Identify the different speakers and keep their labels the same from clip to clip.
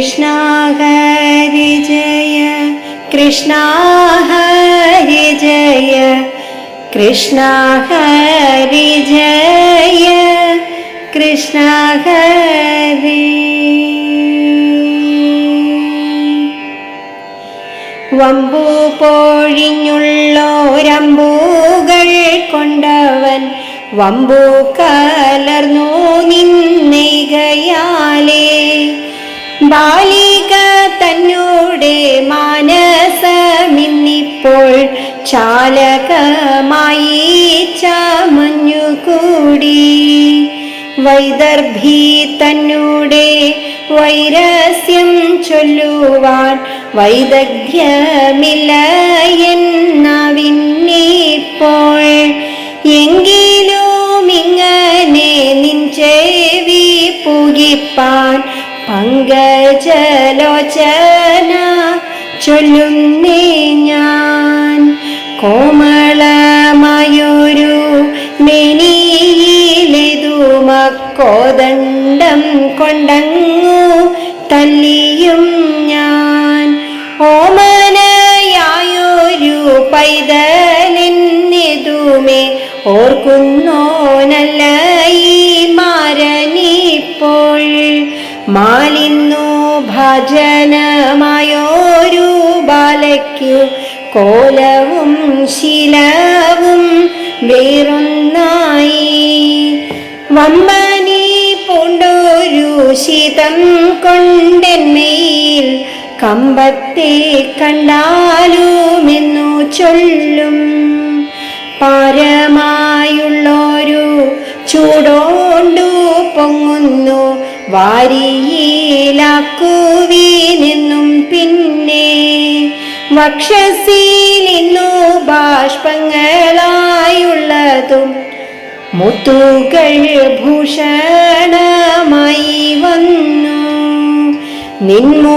Speaker 1: കൃഷ്ണ ഹരി ജയ കൃഷ്ണ ഹരി ജയ കൃഷ്ണ ഹരി ജയ കൃഷ്ണ ഹരി. വമ്പു പൊഴിഞ്ഞുള്ളോരമ്പൂകൾ കൊണ്ടവൻ വമ്പൂ കലർന്നു നിന്നയാലേ ബാലിക തന്നോടെ മാനസമിന്നിപ്പോൾ ചാലകമായി ചമഞ്ഞുകൂടി. വൈദർഭി തന്നോടെ വൈരസ്യം ചൊല്ലുവാൻ വൈദഗ്ധ്യമില്ല എന്നവിന്നിപ്പോൾ. എങ്കിലും ഇങ്ങനെ നിൻ ചെവി പുകിപ്പാൻ പങ്കജലോചന ചൊല്ലുന്നേ ഞാൻ. കോമളമായൊരു മെനിയിലെതുമക്കോദണ്ഡം കൊണ്ടങ്ങു തല്ലിയും ഞാൻ. ഓമനയായൊരു പൈതലെന്നെതുമേ ഓർക്കുന്നോനല്ല ഈ മാരനിപ്പോൾ. മാലിന്നു ഭജനമായോരു ബാലയ്ക്കു കോലവും ശിലവും വേറൊന്നായി. വമ്പനി പൂണ്ടൊരു ശീതം കൊണ്ടെന്മയിൽ കമ്പത്തെ കണ്ടാലുമെന്നു ചൊല്ലും. പാരമായുള്ളൊരു ചൂടോണ്ടു പൊങ്ങുന്നു വാരിയിലാക്കുവീനെന്നും പിന്നെ വക്ഷസിലിന്നു ബാഷ്പങ്ങളായുള്ളതും മുത്തുകൾ ഭൂഷണമായി വന്നു. നിന്മൂലമുണ്ടായ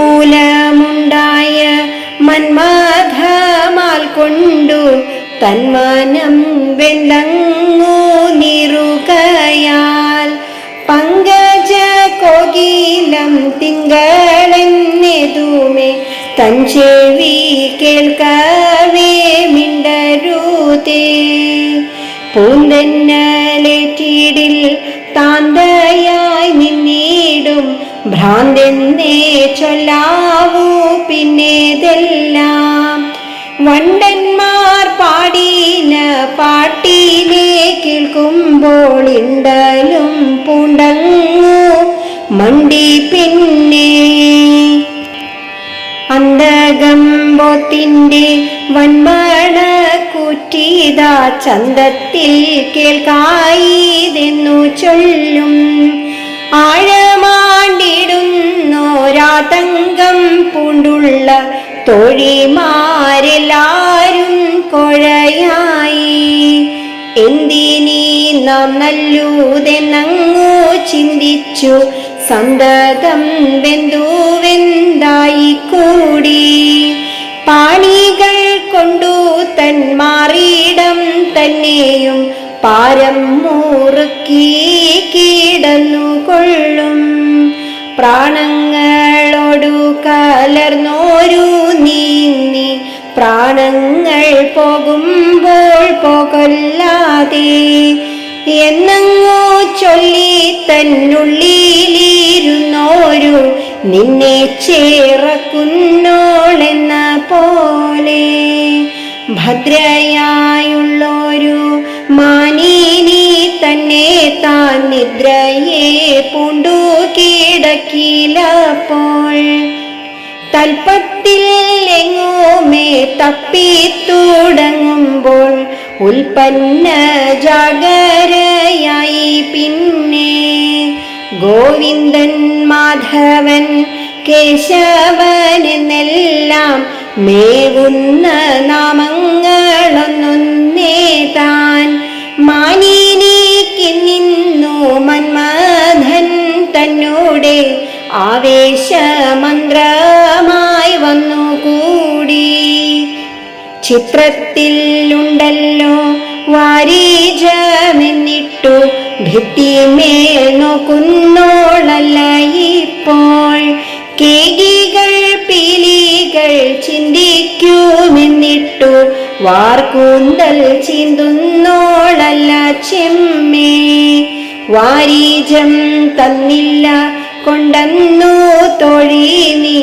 Speaker 1: മന്മഥമാൽ കൊണ്ടു തന്മാനം വെന്തങ്ങു കോകിലം തിങ്കളെന്നെതുമേ തഞ്ചേവി കേൾക്കാവേ മിണ്ടരുതേ. പൂന്തന്നലേറ്റിടിൽ താന്തയായി നിന്നിടും. ഭ്രാന്തെന്നേ ചൊല്ലാവൂ പിന്നേതെല്ലാം. വണ്ടന്മാർ പാടീന പാട്ടിനെ കേൾക്കുമ്പോൾ ഇണ്ടലും പൂണ്ടങ്ങു. മണ്ടി പിന്നെ. അന്തകമ്പോത്തിന്റെ വൻമണ കൂറ്റിതാ ചന്തത്തിൽ കേൾക്കായിതെന്നു ചൊല്ലും. ആഴമാണ്ടിടുന്നോരാതങ്കം പൂണ്ടുള്ള തൊഴിമാരെല്ലാരും കൊഴയായി. എന്തിനീ നാം ചിന്തിച്ചു സന്തതം വെന്തുവെന്തായി കൂടി പാണികൾ കൊണ്ടു തന്മാറിയിടം തന്നെയും പാരം മുറുക്കി കീടന്നു കൊള്ളും പ്രാണങ്ങളോടു കലർന്നോരു നീന്തി പ്രാണങ്ങൾ പോകുമ്പോൾ പോകല്ലാതെ. എന്നങ്ങോ ചൊല്ലി തന്നുള്ളിലിരുന്നോരു നിന്നെ ചേറക്കുന്നോളെന്ന പോലെ. ഭദ്രയായുള്ളൊരു മാനിനി തന്നെ താൻ നിദ്രയെ പൂണ്ടു കിടക്കിലപ്പോൾ തൽപ്പത്തിൽ എങ്ങോമേ തപ്പി തുടങ്ങുമ്പോൾ ഉൽപ്പന്ന ജാഗരയായി പിന്നെ ഗോവിന്ദൻ മാധവൻ കേശവനെല്ലാം എന്നെല്ലാം മേവുന്ന നാമങ്ങളൊന്നൊന്നേ താൻ മാനീനേക്ക് നിന്നു മന്മഥൻ തന്നോടെ ആവേശമന്ത്രമായി വന്നുകൂടി ചിത്രത്തിൽ ഉണ്ടല്ലോ ഭിത്തിമേണുകുന്നോളല്ല ഇപ്പോൾ. കേകികൾ പിലികൾ ചിന്തിക്കുമെന്നിട്ടു വാർക്കൂന്തൽ ചിന്തുന്നോളല്ല ചെമ്മേ. വാരീജം തന്നില്ല കൊണ്ടന്നു തൊഴിനി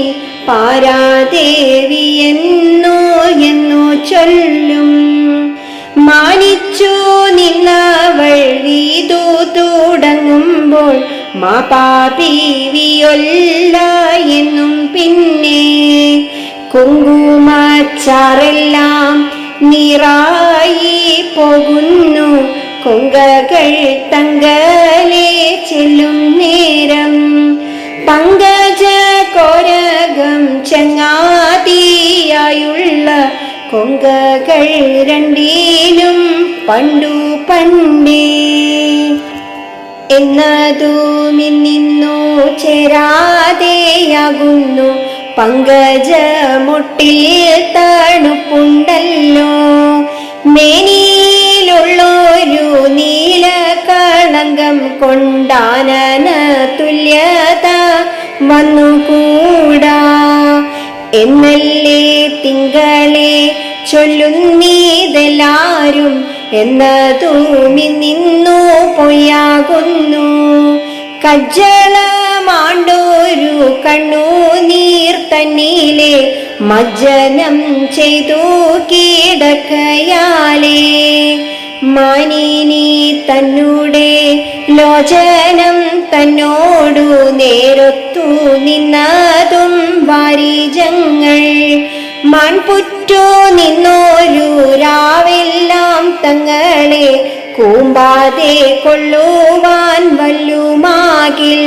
Speaker 1: പാരാദേവി എന്നോ എന്നോ ചൊല്ലും. മാന തുടങ്ങുമ്പോൾ മാപാപീവിയൊല്ല എന്നും പിന്നെ കുങ്കുമാച്ചാറെല്ലാം നിറായി പോകുന്നു. കൊങ്കകൾ തങ്കലെ ചെല്ലും നേരം. പങ്കജ കോരകം ചങ്ങാതിയായുള്ള കൊങ്കകൾ രണ്ടിലും പണ്ടു പണ്ടേ. എന്നതുമിന്നു ചേരാതെയാകുന്നു. പങ്കജമൊട്ടിൽ തണുപ്പുണ്ടല്ലോ. മേനിയിലുള്ളൊരു നീല കളങ്കം കൊണ്ടാനന തുല്യത വന്നുകൂടാ. എന്നല്ലേ തിങ്കളെ ചൊല്ലുന്നീതെല്ലാരും എന്നതുമിന്നു പൊയ്യാകുന്നു. കജ്ജളമാണ്ടോരു കണ്ണു നീർ തന്നീലെ മജ്ജനം ചെയ്തു കീടക്കയാലേ. മാനിനി തന്നൂടെ ലോചനം തന്നോടു നേരൊത്തു നിന്നതും വാരിജങ്ങൾ മൺപുറ്റു നിന്നോരു രാവെല്ലാം തങ്ങളെ കൂമ്പാതെ കൊള്ളുവാൻ വല്ലുമാകിൽ.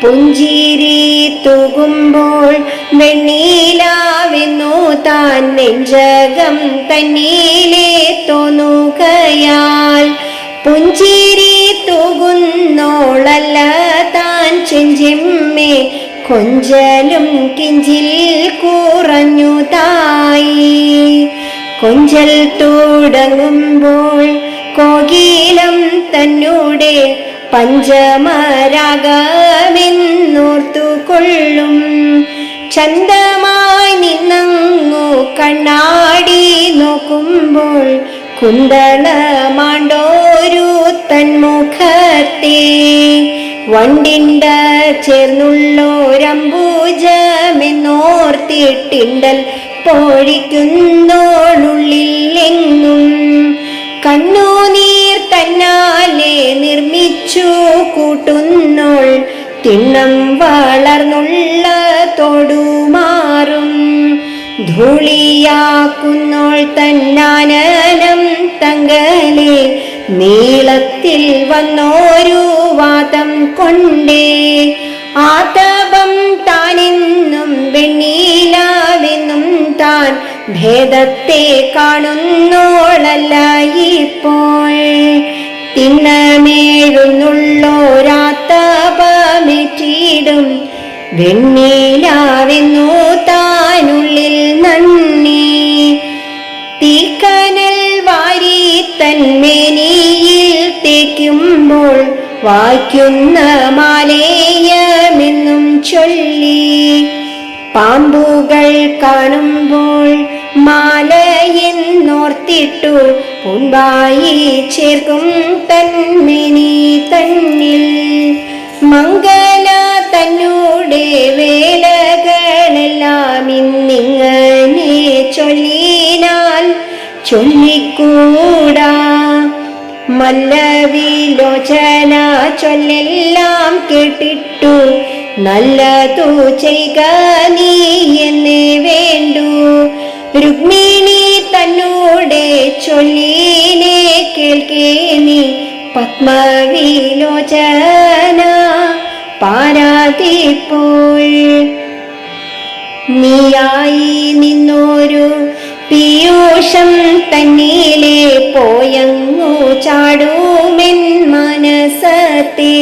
Speaker 1: പുഞ്ചിരി തൂകുമ്പോൾ വെണ്ണീലാവെന്നു താൻ നെഞ്ചകം തന്നീലെ തോന്നുകയാൽ. പുഞ്ചിരി തൂകുന്നോളല്ല താൻ ചെഞ്ചെമ്മേ കൊഞ്ചലും കിഞ്ചിൽ കുറഞ്ഞു തായി. കൊഞ്ചൽ തുടങ്ങുമ്പോൾ കോകിലം തന്നൂടെ പഞ്ചമരാഗമെന്നോർത്തു കൊള്ളും ചന്തമായി നിന്നങ്ങു കണ്ണാടി നോക്കുമ്പോൾ കുന്തളമാണ്ടോരു തന്മുഖത്തെ. വണ്ടിണ്ട ചേർന്നുള്ളോരമ്പൂജമെന്നോർത്തിട്ടിണ്ടൽ പോഴിക്കുന്നോളുള്ളില്ലെങ്ങും കണ്ണുനീർ തന്നാലെ നിർമ്മിച്ചു കൂട്ടുന്നോൾ തിണ്ണം വളർന്നുള്ള തൊടുമാറും ധൂളിയാക്കുന്നോൾ തന്നാനനം തങ്കലെ നീളത്തിൽ വന്നോരു വാദം കൊണ്ടേ. ആതപം താനെന്നും വെണ്ണീലാവെന്നും താൻ ഭേദത്തെ കാണുന്നോളല്ല ഇപ്പോൾ. തിണ്ണമേഴുന്നുള്ളോരാത്തപമേറ്റിടും. വെണ്ണീലാവെന്നു താനുള്ളിൽ നന്ദി. തന്മേനിയിൽ തേക്കുമ്പോൾ വായിക്കുന്ന മാലേയമെന്നും ചൊല്ലി പാമ്പുകൾ കാണുമ്പോൾ മാല എന്നോർത്തിട്ടു പുൻപായി ചേർക്കും തന്മിനി തന്നിൽ. മംഗല തന്നൂടെ വേലകളെല്ലാം ഇന്നിങ്ങനെ ചൊല്ലിനാൽ ചൊല്ലിക്കൂടാ. മല്ലവിലോചന ചൊല്ലെല്ലാം കേട്ടിട്ടു. നല്ലതു ചെയ്ക നീ എന്ന് വേണ്ടു. രുക്മിണി തന്നൂടെ ചൊല്ലിനെ കേൾക്കേ നീ. പത്മവിലോചന പാരാതിപ്പോൾ. നീയായി നിന്നോരു പീയൂഷം തന്നീലെ പോയങ്ങു ചാടൂമെൻ മനസത്തെ.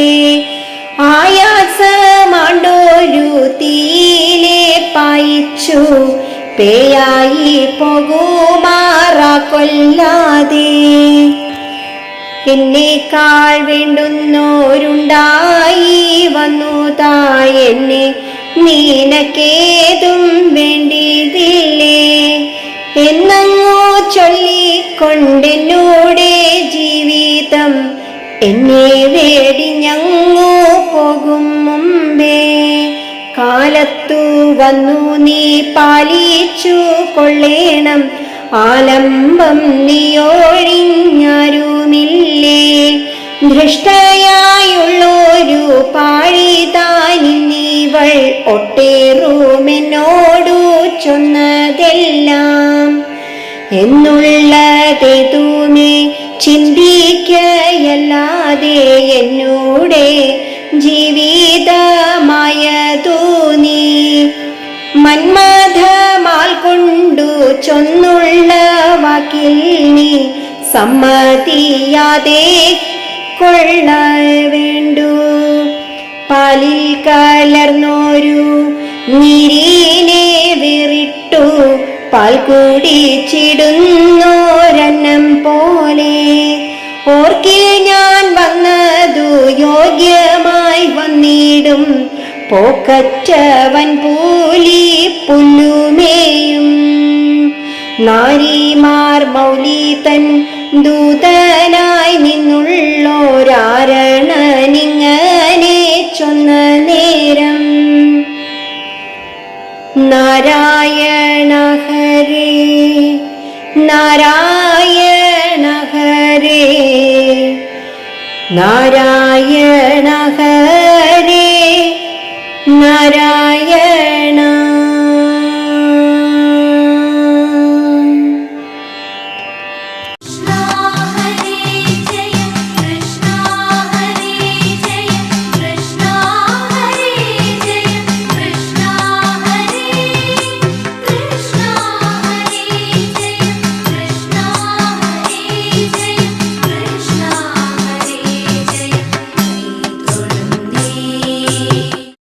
Speaker 1: ആയാസമാണ്ടോരു തീയിലെ പായിച്ചു പേയായി പോകുമാറാ കൊല്ലാതെ. എന്നേക്കാൾ വേണ്ടുന്നോരുണ്ടായി വന്നു തായെന്നെ നീനക്കേതും വേണ്ടിയതില്ലേ എന്നങ്ങോ ചൊല്ലിക്കൊണ്ടെന്നൂടെ ജീവിതം. എന്നെ വേടിഞ്ഞങ്ങോ പോകും മുമ്പേ. കാലത്തു വന്നു നീ പാലിച്ചു കൊള്ളേണം. ആലംബം നീയൊഴിഞ്ഞാരുമില്ലേ ധൃഷ്ടയായുള്ളൊരു നീവൾ ഒട്ടേറുമെന്നോടു ചൊന്നതെല്ലാം എന്നുള്ളതെതുമേ ചിന്തിക്കയല്ലാതെ എന്നൂടെ ജീവിതമായ നീ മന്മഥമാൽ കൊണ്ടു ചൊന്നുള്ള വാക്കിൽ നീ സമ്മതിയാതെ കൊള്ള വേണ്ടു. പാലിൽ കലർന്നോരു നീരീനെ വേറിട്ടു. പാൽ കുടിച്ചിടുന്നോരന്നം പോലെ ഓർക്കിൽ ഞാൻ വന്നതു യോഗ്യമായി വന്നിടും. പോക്കറ്റവൻ പൂലി പുല്ലുമേയും. നാരിമാർ മൗലിതൻ ദൂതനായി നിന്നുള്ളോരാരണനിങ്ങനെ நாராயணக